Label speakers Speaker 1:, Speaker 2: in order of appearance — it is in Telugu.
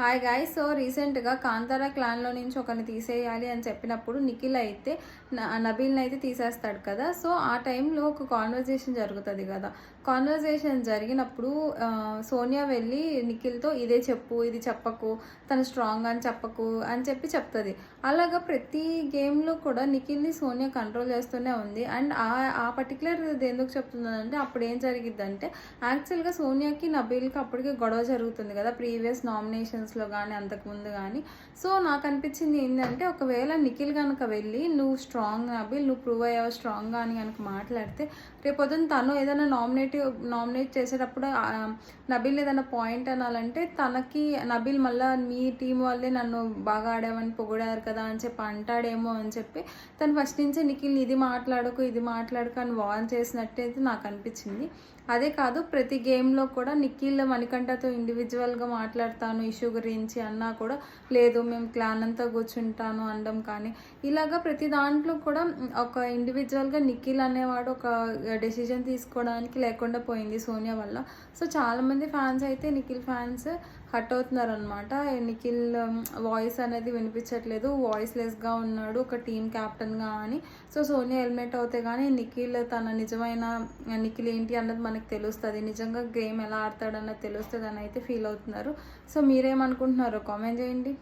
Speaker 1: హాయ్ గాయ్ సో రీసెంట్గా కాంతారా క్లాన్లో నుంచి ఒకరిని తీసేయాలి అని చెప్పినప్పుడు నిఖిల్ అయితే నబీల్ని అయితే తీసేస్తాడు కదా. సో ఆ టైంలో ఒక కాన్వర్జేషన్ జరుగుతుంది కదా. కాన్వర్జేషన్ జరిగినప్పుడు సోనియా వెళ్ళి నిఖిల్తో ఇదే చెప్పు ఇది చెప్పకు తను స్ట్రాంగ్ అని చెప్పకు అని చెప్పి చెప్తుంది. అలాగా ప్రతి గేమ్లో కూడా నిఖిల్ని సోనియా కంట్రోల్ చేస్తూనే ఉంది. అండ్ ఆ ఆ పర్టికులర్ ఇది ఎందుకు చెప్తున్నానంటే అప్పుడు ఏం జరిగిద్దంటే యాక్చువల్గా సోనియాకి నబీల్కి అప్పటికే గొడవ జరుగుతుంది కదా ప్రీవియస్ నామినేషన్స్ లో కానీ అంతకుముందు కానీ సో నాకు అనిపించింది ఏంటంటే ఒకవేళ నిఖిల్ కనుక వెళ్ళి నువ్వు స్ట్రాంగ్ అవి నువ్వు ప్రూవ్ అయ్యావు స్ట్రాంగ్ అని కనుక మాట్లాడితే రేపొద్దున తను ఏదైనా నామినేటివ్ నామినేట్ చేసేటప్పుడు నబిల్ నబీల్ ఏదైనా పాయింట్ అనాలంటే తనకి నబీల్ మళ్ళీ మీ టీం వాళ్ళే నన్ను బాగా ఆడామని పొగిడారు కదా అని చెప్పి అంటాడేమో అని చెప్పి తను ఫస్ట్ నుంచే నిఖిల్ ఇది మాట్లాడకు ఇది మాట్లాడకు అని వార్న్ చేసినట్టయితే నాకు అనిపించింది అదే కాదు ప్రతి గేమ్లో కూడా నిఖిల్ మణికంఠతో ఇండివిజువల్గా మాట్లాడతాను ఇష్యూ గురించి అన్నా కూడా లేదు మేము క్లాన్ అంతా కూర్చుంటాను అనడం కానీ ఇలాగా ప్రతి దాంట్లో కూడా ఒక ఇండివిజువల్గా నిఖిల్ అనేవాడు ఒక డెసిజన్ తీసుకోవడానికి లేకుండా పోయింది సోనియా వల్ల. సో చాలామంది ఫ్యాన్స్ అయితే నిఖిల్ ఫ్యాన్స్ హట్ అవుతున్నారనమాట నిఖిల్ వాయిస్ అనేది వినిపించట్లేదు. వాయిస్ లెస్గా ఉన్నాడు ఒక టీం క్యాప్టెన్గా అని. సో సోనియా హెల్మెట్ అవుతే కానీ నిఖిల్ తన నిజమైన నిఖిల్ ఏంటి అన్నది మనకు తెలుస్తుంది. నిజంగా గేమ్ ఎలా ఆడతాడన్నది తెలుస్తుంది అని అయితే ఫీల్ అవుతున్నారు. సో మీరేమనుకుంటున్నారో కామెంట్ చేయండి.